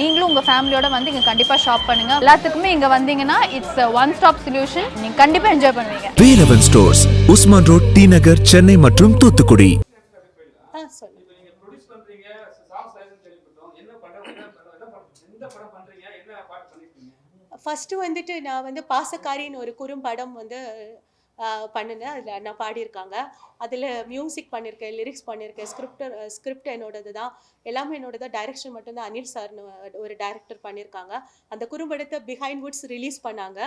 நீங்களும் உங்கள் ஃபேமிலியோட வந்து இங்கே கண்டிப்பாக ஷாப் பண்ணுங்க. எல்லாத்துக்குமே இங்கே வந்தீங்கன்னா இட்ஸ் ஒன் ஸ்டாப் சொல்யூஷன் நீங்கள் கண்டிப்பாக என்ஜாய் பண்ணுவீங்க. Velavan stores Usman road T Nagar Chennai மற்றும் தூத்துக்குடி. ஆ சொல்லு இப்போ நீங்க ப்ரொடியூஸ் பண்றீங்க சாங்ஸ் லைசன்ஸ் கேள்விப்பட்டோம். என்ன பண்றீங்க என்ன படம் எந்த படம் பண்றீங்க? என்ன பாட்டு பண்ணிருக்கீங்க? ஃபஸ்ட்டு வந்துட்டு நான் வந்து பாசக்காரின்னு ஒரு குறும்படம் வந்து பண்ணினேன். அதில் நான் பாடியிருக்காங்க. அதில் மியூசிக் பண்ணியிருக்கேன் லிரிக்ஸ் பண்ணியிருக்கேன். ஸ்கிரிப்டர் ஸ்கிரிப்ட் என்னோடது தான். எல்லாமே என்னோட தான். டைரக்ஷன் மட்டும்தான். அனில் சார்னு ஒரு டைரக்டர் பண்ணியிருக்காங்க. அந்த குறும்படத்தை பிஹைண்ட் வுட்ஸ் ரிலீஸ் பண்ணாங்க.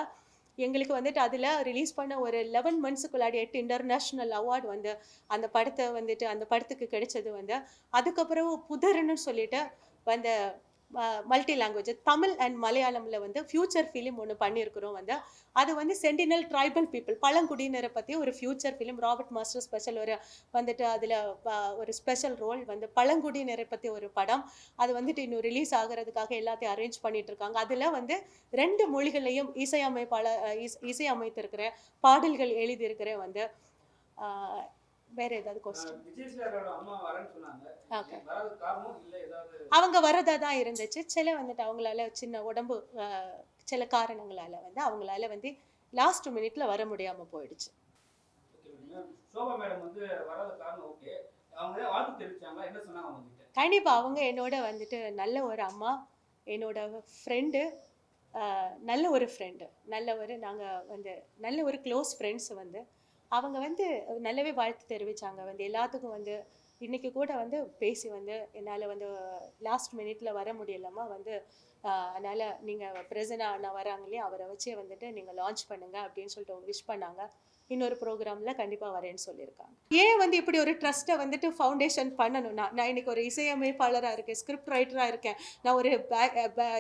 எங்களுக்கு வந்துட்டு அதில் ரிலீஸ் பண்ண ஒரு லெவன் மந்த்ஸுக்குள்ளாடி எட்டு இன்டர்நேஷ்னல் அவார்டு வந்து அந்த படத்தை வந்துட்டு அந்த படத்துக்கு கிடைச்சது வந்து அதுக்கப்புறம் புதர்னு சொல்லிட்டு வந்த மல்டி லாங்குவேஜ் தமிழ் அண்ட் மலையாளமில் வந்து ஃபியூச்சர் ஃபிலிம் ஒன்று பண்ணியிருக்கிறோம் வந்து. அது வந்து சென்டினல் ட்ரைபல் பீப்புள் பழங்குடியினரை பற்றி ஒரு feature film Robert master special ஒரு வந்துட்டு அதில் ஒரு ஸ்பெஷல் ரோல் வந்து பழங்குடியினரை பற்றி ஒரு படம். அது வந்துட்டு இன்னும் ரிலீஸ் ஆகிறதுக்காக எல்லாத்தையும் அரேஞ்ச் பண்ணிட்டு இருக்காங்க. அதில் வந்து ரெண்டு மொழிகளையும் இசையமைப்பாளர் இஸ் இசையமைத்திருக்கிற பாடல்கள் எழுதியிருக்கிற வந்து. வேற ஏதாவது கொஸ்டின் அவங்க வரதா தான் இருந்துச்சு. சில வந்துட்டு அவங்களால சின்ன உடம்பு சில காரணங்களால வந்து அவங்களால வந்து லாஸ்ட் மினிட்ல வர முடியாம போயிடுச்சு. கண்டிப்பா அவங்க என்னோட வந்துட்டு நல்ல ஒரு அம்மா என்னோட ஃப்ரெண்டு நல்ல ஒரு ஃப்ரெண்டு நல்ல ஒரு நாங்கள் வந்து நல்ல ஒரு க்ளோஸ் ஃப்ரெண்ட்ஸ் வந்து அவங்க வந்து நல்லாவே வாழ்த்து தெரிவித்தாங்க வந்து எல்லாத்துக்கும் வந்து இன்னைக்கு கூட வந்து பேசி வந்து என்னால் வந்து லாஸ்ட் மினிட்ல வர முடியலம்மா. வந்து அதனால் நீங்கள் பிரசனா அண்ணா வராங்க இல்லையா? அவரை வச்சே வந்துட்டு நீங்கள் லான்ச் பண்ணுங்க அப்படின்னு சொல்லிட்டு விஷ் பண்ணாங்க. இன்னொரு ப்ரோக்ராமில் கண்டிப்பாக வரேன்னு சொல்லியிருக்காங்க. ஏன் வந்து இப்படி ஒரு ட்ரஸ்ட்டை வந்துட்டு ஃபவுண்டேஷன் பண்ணணும்னா நான் இன்னைக்கு ஒரு இசையமைப்பாளராக இருக்கேன் ஸ்கிரிப்ட் ரைட்டராக இருக்கேன். நான் ஒரு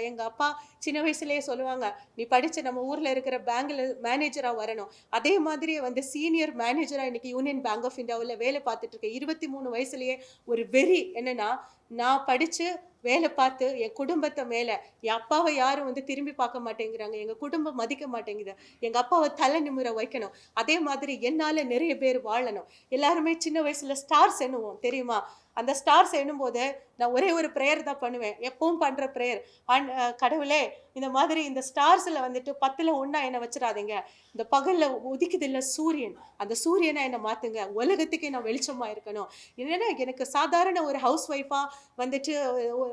எங்கள் அப்பா சின்ன வயசுலேயே சொல்லுவாங்க நீ படித்த நம்ம ஊரில் இருக்கிற பேங்கில் மேனேஜராக வரணும். அதே மாதிரியே வந்து சீனியர் மேனேஜராக இன்றைக்கி யூனியன் பேங்க் ஆஃப் இந்தியாவில் வேலை பார்த்துட்டு இருக்கேன் இருபத்தி மூணு வயசுலேயே ஒரு வெறி என்னென்னா நான் படித்து வேலை பார்த்து என் குடும்பத்தை மேலே என் அப்பாவை யாரும் வந்து திரும்பி பார்க்க மாட்டேங்கிறாங்க. எங்கள் குடும்பம் மதிக்க மாட்டேங்குது. எங்கள் அப்பாவை தலை நிமிர வைக்கணும். அதே மாதிரி என்னால் நிறைய பேர் வாழணும். எல்லாருமே சின்ன வயசில் ஸ்டார்ஸ் எண்ணுவோம் தெரியுமா? அந்த ஸ்டார்ஸ் எண்ணும்போது நான் ஒரே ஒரு ப்ரேயர் தான் பண்ணுவேன். எப்பவும் பண்ணுற ப்ரேயர் கடவுளே இந்த மாதிரி இந்த ஸ்டார்ஸில் வந்துட்டு பத்தில் ஒன்றா என்னை வச்சிடாதீங்க. இந்த பகலில் உதிக்குது இல்லை சூரியன். அந்த சூரியனை என்னை மாற்றுங்க உலகத்துக்கு நான் வெளிச்சமாக இருக்கணும். என்னன்னா எனக்கு சாதாரண ஒரு ஹவுஸ் ஒய்ஃபாக வந்துட்டு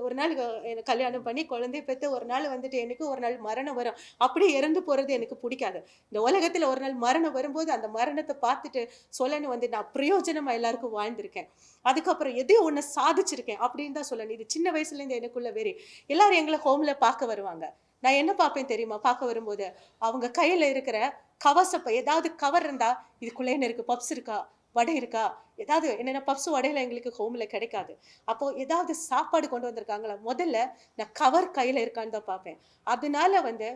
ஒரு நாள் எனக்கு கல்யாணம் பண்ணி குழந்தை பெற்று ஒரு நாள் வந்துட்டு எனக்கு ஒரு நாள் மரணம் வரும். அப்படியே இறந்து போகிறது எனக்கு பிடிக்காது. இந்த உலகத்தில் ஒரு நாள் மரணம் வரும்போது அந்த மரணத்தை பார்த்துட்டு சொல்லணும் வந்து நான் பிரயோஜனமாக எல்லாருக்கும் வாழ்ந்திருக்கேன். அதுக்கப்புறம் எதையோ ஒன்று சாதிச்சிருக்கேன். அப்படின்னு தான் சொல்லணும். இது சின்ன வயசுலேருந்து எனக்குள்ள வேறு. எல்லாரும் எங்களை ஹோமில் பார்க்க வருவாங்க. நான் என்ன பார்ப்பேன் தெரியுமா? பார்க்க வரும்போது அவங்க கையில் இருக்கிற கவசப்பை ஏதாவது கவர் இருந்தா இதுக்குள்ளே என்ன இருக்கு? பப்ஸ் இருக்கா? வடை இருக்கா? ஏதாவது என்னென்ன பப்ஸ் வடையில எங்களுக்கு ஹோமில் கிடைக்காது. அப்போ ஏதாவது சாப்பாடு கொண்டு வந்திருக்காங்களா? முதல்ல நான் கவர் கையில் இருக்கான்னு தான் பார்ப்பேன். அதனால வந்து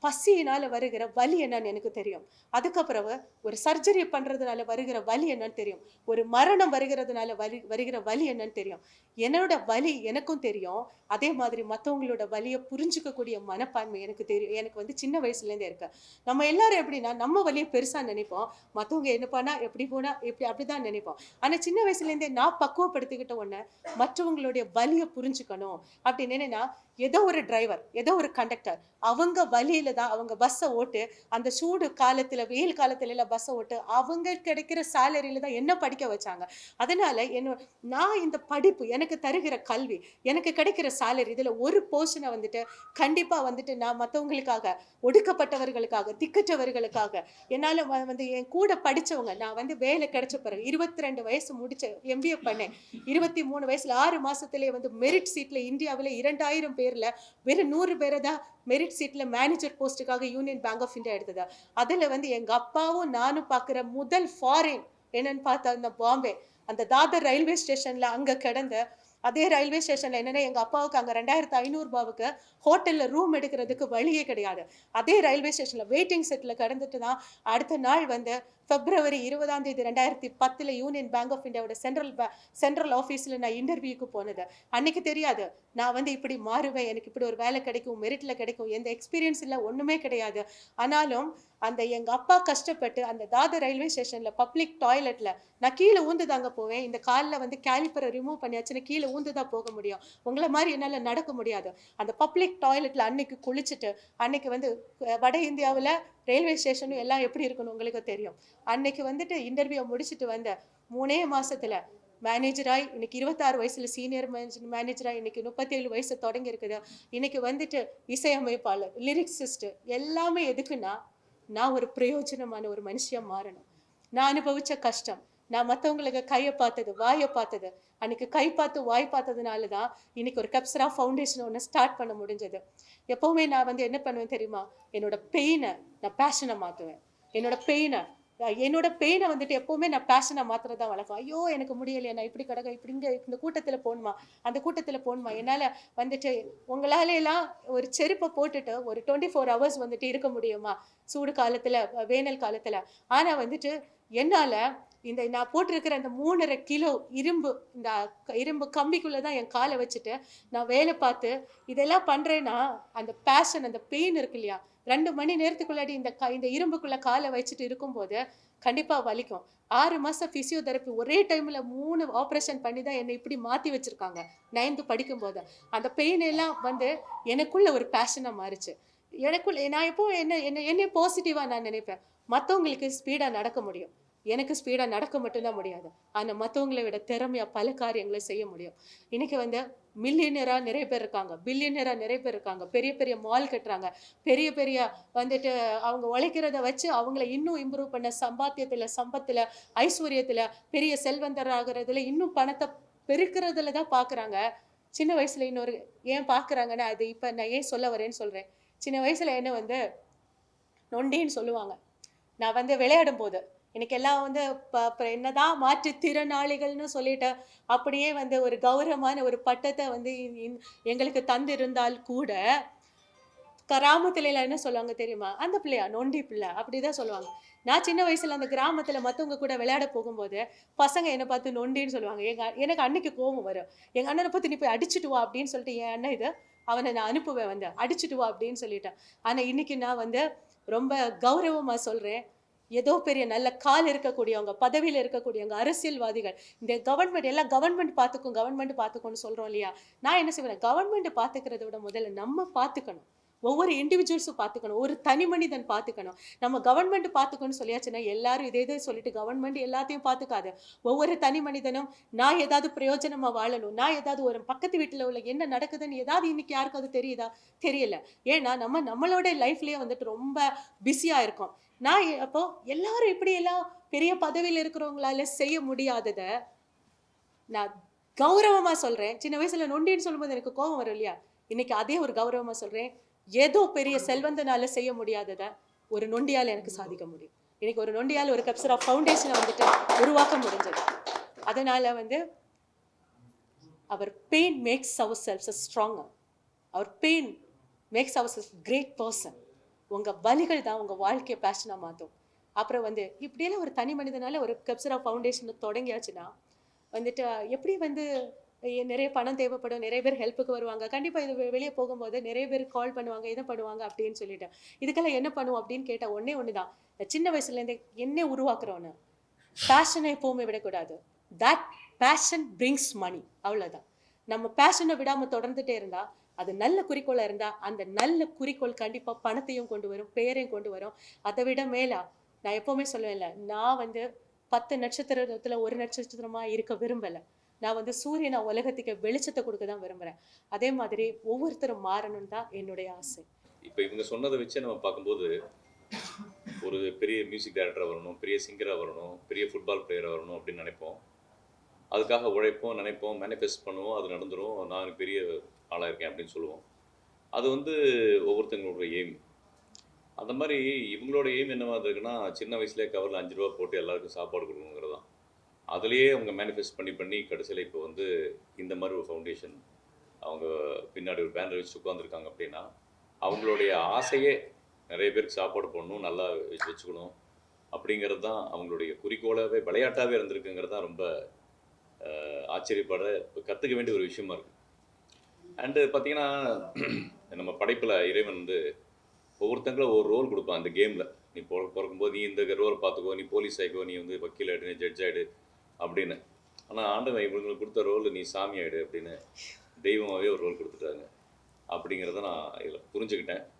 பசியினால் வருகிற வலி என்னன்னு எனக்கு தெரியும். அதுக்கப்புறம் ஒரு சர்ஜரி பண்ணுறதுனால வருகிற வலி என்னன்னு தெரியும். ஒரு மரணம் வருகிறதுனால வலி வருகிற வலி என்னன்னு தெரியும். என்னோட வலி எனக்கும் தெரியும். அதே மாதிரி மற்றவங்களோட வலியை புரிஞ்சுக்கக்கூடிய மனப்பான்மை எனக்கு தெரியும். எனக்கு வந்து சின்ன வயசுலேருந்தே இருக்கு. நம்ம எல்லாரும் எப்படின்னா நம்ம வலியை பெருசாக நினைப்போம். மற்றவங்க என்ன பண்ணால் எப்படி போனால் எப்படி அப்படிதான் நினைப்போம். ஆனால் சின்ன வயசுலேருந்தே நான் பக்குவப்படுத்திக்கிட்ட உடனே மற்றவங்களுடைய வலியை புரிஞ்சுக்கணும் அப்படின்னு. என்னென்னா ஏதோ ஒரு டிரைவர் ஏதோ ஒரு கண்டக்டர் அவங்க வழியில தான் அவங்க பஸ்ஸை ஓட்டு அந்த சூடு காலத்தில் வெயில் காலத்துல எல்லாம் பஸ்ஸை ஓட்டு அவங்க கிடைக்கிற சேலரியில தான் என்ன படிக்க வச்சாங்க. அதனால என்ன நான் இந்த படிப்பு எனக்கு தருகிற கல்வி எனக்கு கிடைக்கிற சேலரி இதில் ஒரு போர்ஷனை வந்துட்டு கண்டிப்பாக வந்துட்டு நான் மற்றவங்களுக்காக ஒடுக்கப்பட்டவர்களுக்காக திக்கற்றவர்களுக்காக என்னால் வந்து என் கூட படித்தவங்க நான் வந்து வேலை கிடைச்ச பிறகு இருபத்தி ரெண்டு வயசு முடிச்ச எம்பிஏ பண்ணேன். இருபத்தி மூணு வயசுல ஆறு மாசத்திலே வந்து மெரிட் சீட்ல இந்தியாவில் இரண்டாயிரம் பேர் பேரில் வெறும் நூறு பேரை தான் மெரிட் சீட்ல மேனேஜர் போஸ்ட்டுக்காக யூனியன் பேங்க் ஆஃப் இந்தியா எடுத்தது? அதுல வந்து எங்க அப்பாவும் நானும் பார்க்குற முதல் ஃபாரின் என்னன்னு பார்த்தா அந்த பாம்பே. அந்த தாதர் ரயில்வே ஸ்டேஷன்ல அங்க கிடந்த அதே ரயில்வே ஸ்டேஷனில் என்னன்னா எங்க அப்பாவுக்கு அங்க ரெண்டாயிரத்து ஐநூறுபாவுக்கு ஹோட்டல்ல ரூம் எடுக்கிறதுக்கு வழியே கிடையாது. அதே ரயில்வே ஸ்டேஷனில் வெயிட்டிங் செட்ல கிடந்துட்டு தான் அடுத்த நாள் வந்து பிப்ரவரி இருபதாம் தேதி ரெண்டாயிரத்தி பத்தில் யூனியன் பேங்க் ஆஃப் இந்தியாவோட சென்ட்ரல் சென்ட்ரல் ஆஃபீஸில் நான் இன்டர்வியூக்கு போனது. அன்னைக்கு தெரியாது. நான் வந்து இப்படி மாறுவேன். எனக்கு இப்படி ஒரு வேலை கிடைக்கும் மெரிட்டில் கிடைக்கும். எந்த எக்ஸ்பீரியன்ஸ் இல்லை ஒன்றுமே கிடையாது. ஆனாலும் அந்த எங்கள் அப்பா கஷ்டப்பட்டு அந்த தாதர் ரயில்வே ஸ்டேஷனில் பப்ளிக் டாய்லெட்டில் நான் கீழே ஊந்து தாங்க போவேன். இந்த காலில் வந்து கேலிப்பரை ரிமூவ் பண்ணியாச்சுன்னா கீழே ஊந்து தான் போக முடியும். உங்களை மாதிரி என்னால் நடக்க முடியாது. அந்த பப்ளிக் டாய்லெட்டில் அன்னைக்கு குளிச்சுட்டு அன்னைக்கு வந்து வட இந்தியாவில் ரயில்வே ஸ்டேஷனும் எல்லாம் எப்படி இருக்குன்னு உங்களுக்கு தெரியும். அன்னைக்கு வந்துட்டு இன்டர்வியூ முடிச்சுட்டு வந்த மூணே மாசத்துல மேனேஜராய் இன்னைக்கு இருபத்தாறு வயசுல சீனியர் மேனேஜராய் இன்னைக்கு முப்பத்தேழு வயசு தொடங்கி இருக்குது. இன்னைக்கு வந்துட்டு இசையமைப்பாளர் லிரிக்ஸிஸ்ட் எல்லாமே எதுக்குன்னா நான் ஒரு பிரயோஜனமான ஒரு மனுஷியா மாறணும். நான் அனுபவிச்ச கஷ்டம் நான் மற்றவங்களுக்கு கையை பார்த்தது வாயை பார்த்தது. அன்னைக்கு கை பார்த்து வாய் பார்த்ததுனால தான் இன்னைக்கு ஒரு கப்சரா ஃபவுண்டேஷன் ஒன்று ஸ்டார்ட் பண்ண முடிஞ்சது. எப்போவுமே நான் வந்து என்ன பண்ணுவேன் தெரியுமா? என்னோட பெயினை நான் பேஷனை மாற்றுவேன் என்னோட பெயினை என்னோட பெயினை வந்துட்டு எப்பவுமே நான் பேஷனை மாத்திரம் தான் வளர்க்கும் ஐயோ எனக்கு முடியலையே நான் இப்படி கிடக்க இப்படி இங்கே இந்த கூட்டத்தில் போகணுமா? அந்த கூட்டத்தில் போகணுமா? என்னால் வந்துட்டு உங்களால எல்லாம் ஒரு செருப்பை போட்டுட்டு ஒரு டுவெண்ட்டி ஃபோர் ஹவர்ஸ் வந்துட்டு இருக்க முடியுமா? சூடு காலத்தில் வேனல் காலத்தில். ஆனால் வந்துட்டு என்னால் இந்த நான் போட்டிருக்கிற அந்த மூணரை கிலோ இரும்பு இந்த க- இரும்பு கம்பிக்குள்ளே தான் என் காலை வச்சுட்டு நான் வேலை பார்த்து இதெல்லாம் பண்ணுறேன்னா அந்த பேஷன் அந்த பெயின் இருக்கு இல்லையா? ரெண்டு மணி நேரத்துக்குள்ளாடி இந்த க இந்த இரும்புக்குள்ளே காலை வச்சுட்டு இருக்கும்போது கண்டிப்பாக வலிக்கும். ஆறு மாதம் ஃபிசியோதெரப்பி ஒரே டைமில் மூணு ஆப்ரேஷன் பண்ணி தான் என்னை இப்படி மாற்றி வச்சுருக்காங்க நைன்த்து படிக்கும்போது. அந்த பெயின் எல்லாம் வந்து எனக்குள்ள ஒரு பேஷனாக மாறுச்சு. எனக்குள்ள நான் எப்போ என்ன என்ன என்னை பாசிட்டிவாக நான் நினைப்பேன். மற்றவங்களுக்கு ஸ்பீடாக நடக்க முடியும். எனக்கு ஸ்பீடாக நடக்க மட்டும்தான் முடியாது. ஆனால் மற்றவங்களை விட திறமையாக பல காரியங்களை செய்ய முடியும். இன்றைக்கி வந்து மில்லியனராக நிறைய பேர் இருக்காங்க. பில்லியனராக நிறைய பேர் இருக்காங்க. பெரிய பெரிய மால் கட்டுறாங்க. பெரிய பெரிய வந்துட்டு அவங்க உழைக்கிறத வச்சு அவங்கள இன்னும் இம்ப்ரூவ் பண்ண சம்பாத்தியத்தில் சம்பத்தில் ஐஸ்வர்யத்தில் பெரிய செல்வந்தர் ஆகிறதுல இன்னும் பணத்தை பெருக்கிறதுல தான் பார்க்குறாங்க சின்ன வயசில் இன்னொரு ஏன் பார்க்குறாங்கன்னா அது இப்போ நான் ஏன் சொல்ல வரேன்னு சொல்கிறேன் சின்ன வயசில் என்ன வந்து நொண்டின்னு சொல்லுவாங்க. நான் வந்து விளையாடும் போது எனக்கு எல்லாம் வந்து இப்போ இப்போ என்னதான் மாற்றுத்திறனாளிகள்னு சொல்லிட்டு அப்படியே வந்து ஒரு கௌரவமான ஒரு பட்டத்தை வந்து எங்களுக்கு தந்திருந்தால் கூட கிராமத்துல என்ன சொல்லுவாங்க தெரியுமா? அந்த பிள்ளையா? நொண்டி பிள்ளை. அப்படிதான் சொல்லுவாங்க. நான் சின்ன வயசுல அந்த கிராமத்துல மத்தவங்க கூட விளையாட போகும்போது பசங்க என்னை பார்த்து நொண்டின்னு சொல்லுவாங்க. எங்க எனக்கு அன்னைக்கு கோபம் வரும். எங்க அண்ணனை பார்த்து நீ போய் அடிச்சுட்டு வா அப்படின்னு சொல்லிட்டு என் அண்ணன் இது அவனை நான் அனுப்புவேன் வந்து. அடிச்சுட்டு வா அப்படின்னு சொல்லிட்டேன். ஆனா இன்னைக்கு நான் வந்து ரொம்ப கௌரவமா சொல்றேன். ஏதோ பெரிய நல்ல கால் இருக்கக்கூடியவங்க பதவியில் இருக்கக்கூடியவங்க அரசியல்வாதிகள் இந்த கவர்மெண்ட் எல்லாம் கவர்மெண்ட் பார்த்துக்கும் கவர்மெண்ட் பார்த்துக்கும்னு சொல்றோம் இல்லையா? நான் என்ன செய்வேன்? கவர்மெண்ட் பார்த்துக்கிறத விட முதல்ல நம்ம பார்த்துக்கணும். ஒவ்வொரு இண்டிவிஜுவல்ஸும் பார்த்துக்கணும். ஒரு தனி மனிதன் பார்த்துக்கணும். நம்ம கவர்மெண்ட் பார்த்துக்கணும்னு சொல்லியாச்சுன்னா எல்லாரும் இதே இதே சொல்லிட்டு கவர்மெண்ட் எல்லாத்தையும் பார்த்துக்காது. ஒவ்வொரு தனி மனிதனும் நான் ஏதாவது பிரயோஜனமாக வாழணும். நான் ஏதாவது ஒரு பக்கத்து வீட்டில் உள்ள என்ன நடக்குதுன்னு ஏதாவது இன்னைக்கு யாருக்காவது தெரியுதா? தெரியல. ஏன்னா நம்ம நம்மளோட லைஃப்லேயே வந்துட்டு ரொம்ப பிஸியாக இருக்கோம். நான் அப்போ எல்லாரும் இப்படி எல்லாம் பெரிய பதவியில் இருக்கிறவங்களால செய்ய முடியாததை நான் கௌரவமாக சொல்கிறேன் சின்ன வயசுல நொண்டின்னு சொல்லும்போது எனக்கு கோபம் வரும் இல்லையா? இன்னைக்கு அதே ஒரு கௌரவமாக சொல்கிறேன் ஏதோ பெரிய செல்வந்தனால செய்ய முடியாததை ஒரு நொண்டியால எனக்கு சாதிக்க முடியும். இன்னைக்கு ஒரு நொண்டியால ஒரு கப்சரா ஃபவுண்டேஷனை வந்துட்டு உருவாக்க முடிஞ்சது. அதனால வந்து our pain makes our cells stronger our pain makes our cells great person உங்க வலிகள் தான் உங்க வாழ்க்கையை பேஷனாக மாற்றும் அப்புறம் வந்து இப்படியெல்லாம் ஒரு தனி மனிதனால ஒரு கப்சரா ஃபவுண்டேஷன் தொடங்கியாச்சுன்னா வந்துட்டு எப்படி வந்து நிறைய பணம் தேவைப்படும் நிறைய பேர் ஹெல்ப்புக்கு வருவாங்க. கண்டிப்பாக இது வெளியே போகும்போது நிறைய பேர் கால் பண்ணுவாங்க இதை பண்ணுவாங்க அப்படின்னு சொல்லிட்டு. இதுக்கெல்லாம் என்ன பண்ணுவோம் அப்படின்னு கேட்டா ஒன்றே ஒன்று தான் சின்ன வயசுல இருந்தே என்ன உருவாக்குறோன்னு பேஷனை எப்போவுமே விடக்கூடாது. தட் பேஷன் பிரிங்ஸ் மணி அவ்வளோதான் நம்ம பேஷனை விடாம தொடர்ந்துட்டே இருந்தால் அது நல்ல குறிக்கோளா இருந்தால் அந்த நல்ல குறிக்கோள் கண்டிப்பாக பணத்தையும் கொண்டு வரும் பெயரையும் கொண்டு வரும். அதை விட மேலே நான் எப்போவுமே சொல்லுவேன்ல நான் வந்து பத்து நட்சத்திரத்தில் ஒரு நட்சத்திரமா இருக்க விரும்பலை. நான் வந்து சூரியனை உலகத்துக்கு வெளிச்சத்தை கொடுக்க தான் விரும்புகிறேன் அதே மாதிரி ஒவ்வொருத்தரும் மாறணும் தான் என்னுடைய ஆசை. இப்போ இவங்க சொன்னதை வச்சு நம்ம பார்க்கும்போது ஒரு பெரிய மியூசிக் டைரக்டராக வரணும் பெரிய சிங்கராக வரணும் பெரிய ஃபுட்பால் பிளேயராக வரணும் அப்படின்னு நினைப்போம். அதுக்காக உழைப்போம் நினைப்போம் மேனிஃபெஸ்ட் பண்ணுவோம் அது நடந்துடும் நான் பெரிய ஆளாக இருக்கேன் அப்படின்னு சொல்லுவோம். அது வந்து ஒவ்வொருத்தங்களோட எய்ம் அந்த மாதிரி இவங்களோட எய்ம் என்னவா இருக்குன்னா சின்ன வயசுலேயே கவரில் அஞ்சு ரூபா போட்டு எல்லாருக்கும் சாப்பாடு கொடுக்கணுங்கிறது அதுலேயே அவங்க மேனிஃபெஸ்ட் பண்ணி பண்ணி கடைசியில் இப்போ வந்து இந்த மாதிரி ஒரு ஃபவுண்டேஷன் அவங்க பின்னாடி ஒரு பேனர் வச்சு உட்காந்துருக்காங்க அப்படின்னா அவங்களுடைய ஆசையே நிறைய பேருக்கு சாப்பாடு போடணும் நல்லா வச்சு வச்சுக்கணும் அப்படிங்கிறது தான் அவங்களுடைய குறிக்கோளாகவே விளையாட்டாகவே இருந்திருக்குங்கிறது தான் ரொம்ப ஆச்சரியப்பட ஆச்சரியப்பட கற்றுக்க வேண்டிய ஒரு விஷயமா இருக்குது அண்டு பார்த்தீங்கன்னா நம்ம படைப்பில் இறைவன் வந்து ஒவ்வொருத்தங்களும் ஒரு ரோல் கொடுப்பான். அந்த கேமில் நீ பிறக்கும்போது நீ இந்த ரோல் பார்த்துக்கோ நீ போலீஸ் ஆகிக்கோ நீ வந்து வக்கீல் ஆகிடு நீ ஜட்ஜ் ஆகிடு அப்படின்னு. ஆனால் ஆண்டவன் இவங்களுக்கு கொடுத்த ரோல் நீ சாமி ஆகிடு அப்படின்னு தெய்வமாகவே ஒரு ரோல் கொடுத்துட்டாங்க. அப்படிங்கிறத நான் இதில் புரிஞ்சுக்கிட்டேன்.